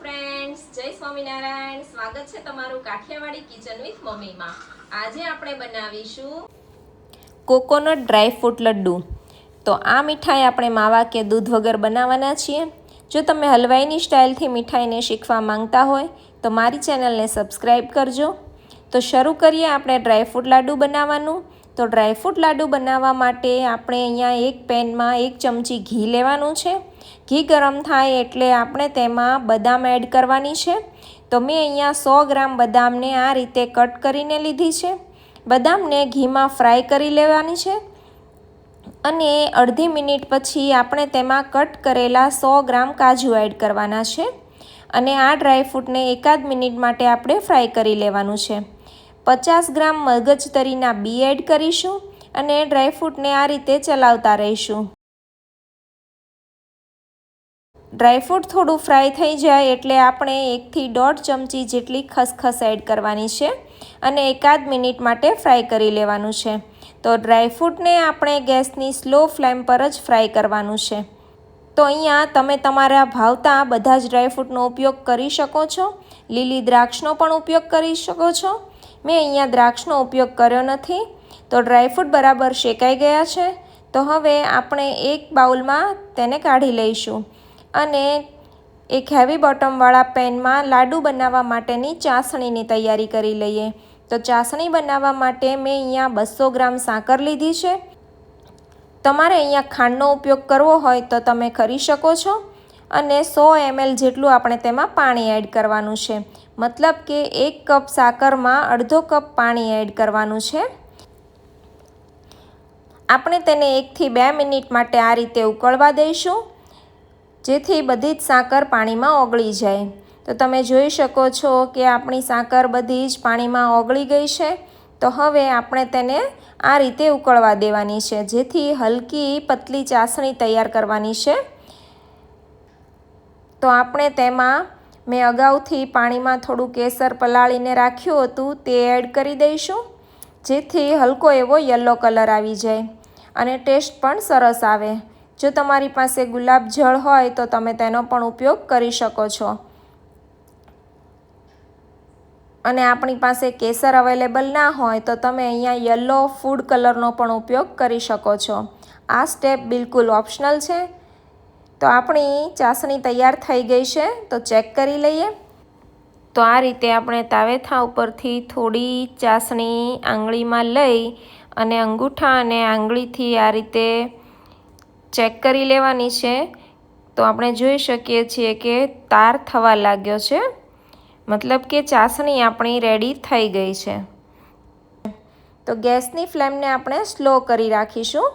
Friends જય સ્વામિનારાયણ. સ્વાગત છે તમારું કાઠિયાવાડી કિચન વિથ મમ્મીમાં. આજે આપણે બનાવીશું કોકોનટ ડ્રાય ફ્રૂટ લડ્ડુ. તો આ મીઠાઈ આપણે માવા કે દૂધ વગર બનાવવાના છીએ. જો તમે હલવાઈની સ્ટાઇલથી મીઠાઈને શીખવા માંગતા હોય, તો મારી ચેનલને સબસ્ક્રાઈબ કરજો. તો શરૂ કરીએ આપણે ડ્રાયફ્રૂટ લાડુ બનાવવાનું. તો ડ્રાયફ્રૂટ લાડુ બનાવવા માટે આપણે અહીંયા એક પેનમાં એક ચમચી ઘી લેવાનું છે. ઘી ગરમ થાય એટલે આપણે તેમાં બદામ એડ કરવાની છે. તો મેં અહીંયા સો ગ્રામ બદામને આ રીતે કટ કરીને લીધી છે. બદામને ઘીમાં ફ્રાય કરી લેવાની છે. અને અડધી મિનિટ પછી આપણે તેમાં કટ કરેલા સો ગ્રામ કાજુ એડ કરવાના છે. અને આ ડ્રાયફ્રૂટને એકાદ મિનિટ માટે આપણે ફ્રાય કરી લેવાનું છે. પચાસ ગ્રામ મગજતરીના બી એડ કરીશું અને ડ્રાયફ્રૂટને આ રીતે ચલાવતા રહીશું. ડ્રાયફ્રૂટ થોડું ફ્રાય થઈ જાય એટલે આપણે એકથી દોઢ ચમચી જેટલી ખસખસ એડ કરવાની છે અને એકાદ મિનિટ માટે ફ્રાય કરી લેવાનું છે. તો ડ્રાયફ્રૂટને આપણે ગેસની સ્લો ફ્લેમ પર જ ફ્રાય કરવાનું છે. તો અહીંયા તમે તમારા ભાવતા બધા જ ડ્રાયફ્રૂટનો ઉપયોગ કરી શકો છો. લીલી દ્રાક્ષનો પણ ઉપયોગ કરી શકો છો. મેં અહીંયા દ્રાક્ષનો ઉપયોગ કર્યો નથી. તો ડ્રાયફ્રૂટ બરાબર શેકાઈ ગયા છે. તો હવે આપણે એક બાઉલમાં તેને કાઢી લઈશું. અને એક હેવી બોટમવાળા પેનમાં લાડુ બનાવવા માટેની ચાસણીની તૈયારી કરી લઈએ. તો ચાસણી બનાવવા માટે મેં અહીંયા બસો ગ્રામ સાકર લીધી છે. તમારે અહીંયા ખાંડનો ઉપયોગ કરવો હોય તો તમે કરી શકો છો અને સો એમએલ જેટલું આપણે તેમાં પાણી એડ કરવાનું છે. મતલબ કે એક કપ સાકરમાં અડધો કપ પાણી એડ કરવાનું છે. આપણે તેને એકથી બે મિનિટ માટે આ રીતે ઉકળવા દઈશું. જેથી બધી જ સાકર પાણીમાં ઓગળી જાય. તો તમે જોઈ શકો છો કે આપણી સાકર બધી જ પાણીમાં ઓગળી ગઈ છે. તો હવે આપણે તેને આ રીતે ઉકળવા દેવાની છે. જેથી હલકી પતલી ચાસણી તૈયાર કરવાની છે. તો આપણે તેમાં મેં અગાઉથી પાણીમાં થોડું કેસર પલાળીને રાખ્યું હતું તે એડ કરી દઈશું. જેથી હલકો એવો યલો કલર આવી જાય અને ટેસ્ટ પણ સરસ આવે. જો તમારી પાસે ગુલાબ જળ હોય તો તમે તેનો પણ ઉપયોગ કરી શકો છો. અને આપણી પાસે કેસર અવેલેબલ ના હોય તો તમે અહીંયા યલો ફૂડ કલરનો પણ ઉપયોગ કરી શકો છો. આ સ્ટેપ બિલકુલ ઓપ્શનલ છે. તો આપણી ચાસણી તૈયાર થઈ ગઈ છે, તો ચેક કરી લઈએ. તો આ રીતે આપણે તાવેથા ઉપરથી થોડી ચાસણી આંગળીમાં લઈ અને અંગૂઠા અને આંગળીથી આ રીતે ચેક કરી લેવાની છે. તો આપણે જોઈ શકીએ છીએ કે તાર થવા લાગ્યો છે. મતલબ કે ચાસણી આપણી રેડી થઈ ગઈ છે. તો ગેસની ફ્લેમને આપણે સ્લો કરી રાખીશું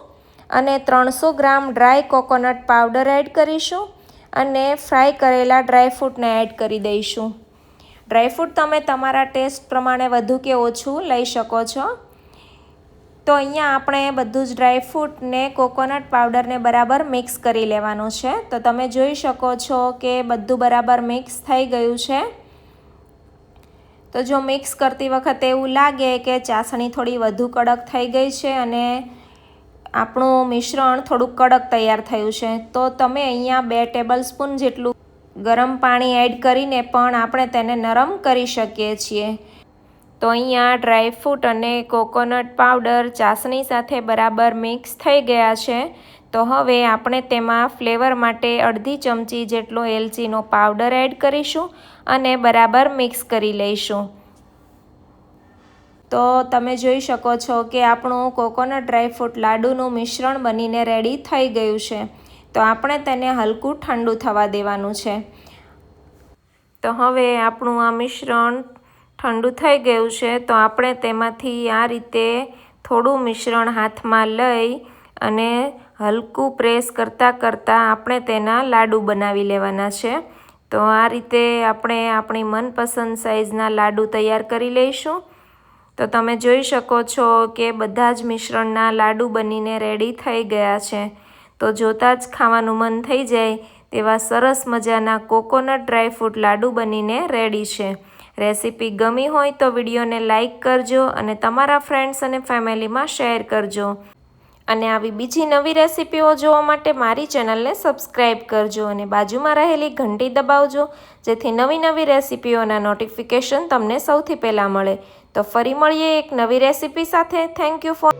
અને ત્રણસો gram dry coconut powder add કરીશું અને ફ્રાય કરેલા ડ્રાયફ્રૂટને એડ કરી દઈશું. ડ્રાયફ્રૂટ તમે તમારા ટેસ્ટ પ્રમાણે વધુ કે ઓછું લઈ શકો છો. તો અહીંયા આપણે બધું જ ડ્રાયફ્રૂટને કોકોનટ પાવડરને બરાબર મિક્સ કરી લેવાનું છે. તો તમે જોઈ શકો છો કે બધું બરાબર મિક્સ થઈ ગયું છે. તો જો મિક્સ કરતી વખતે એવું લાગે કે ચાસણી થોડી વધુ કડક થઈ ગઈ છે અને આપણું મિશ્રણ થોડુંક કડક તૈયાર થયું છે. તો તમે અહીંયા બે ટેબલ સ્પૂન જેટલું ગરમ પાણી એડ કરીને પણ આપણે તેને નરમ કરી શકીએ છીએ. તો અહીંયા ડ્રાયફ્રૂટ અને કોકોનટ પાવડર ચાસણી સાથે બરાબર મિક્સ થઈ ગયા છે. તો હવે આપણે તેમાં ફ્લેવર માટે અડધી ચમચી જેટલો એલચીનો પાવડર એડ કરીશું અને બરાબર મિક્સ કરી લઈશું. તો તમે જોઈ શકો છો કે આપણું કોકોનટ ડ્રાયફ્રૂટ લાડુનું મિશ્રણ બનીને રેડી થઈ ગયું છે. તો આપણે તેને હલકું ઠંડુ થવા દેવાનું છે. તો હવે આપણું આ મિશ્રણ ઠંડુ થઈ ગયું છે, તો આપણે તેમાંથી આ રીતે થોડું મિશ્રણ હાથમાં લઈ અને હલકું પ્રેસ કરતાં કરતાં આપણે તેના લાડુ બનાવી લેવાના છે. તો આ રીતે આપણે આપણી મનપસંદ સાઇઝના લાડુ તૈયાર કરી લઈશું. તો તમે જોઈ શકો છો કે બધા જ મિશ્રણના લાડુ બનીને રેડી થઈ ગયા છે. તો જોતાં જ ખાવાનું મન થઈ જાય તેવા સરસ મજાના કોકોનટ ડ્રાયફ્રૂટ લાડુ બનીને રેડી છે. રેસીપી ગમી હોય તો વિડીયોને લાઇક કરજો અને તમારા ફ્રેન્ડ્સ અને ફેમિલીમાં શેર કરજો. અને આવી બીજી નવી રેસીપીઓ જોવા માટે મારી ચેનલને સબસ્ક્રાઈબ કરજો અને બાજુમાં રહેલી ઘંટી દબાવજો, જેથી નવી નવી રેસિપીઓના નોટિફિકેશન તમને સૌથી પહેલાં મળે. તો ફરી મળીએ એક નવી રેસિપી સાથે. Thank you for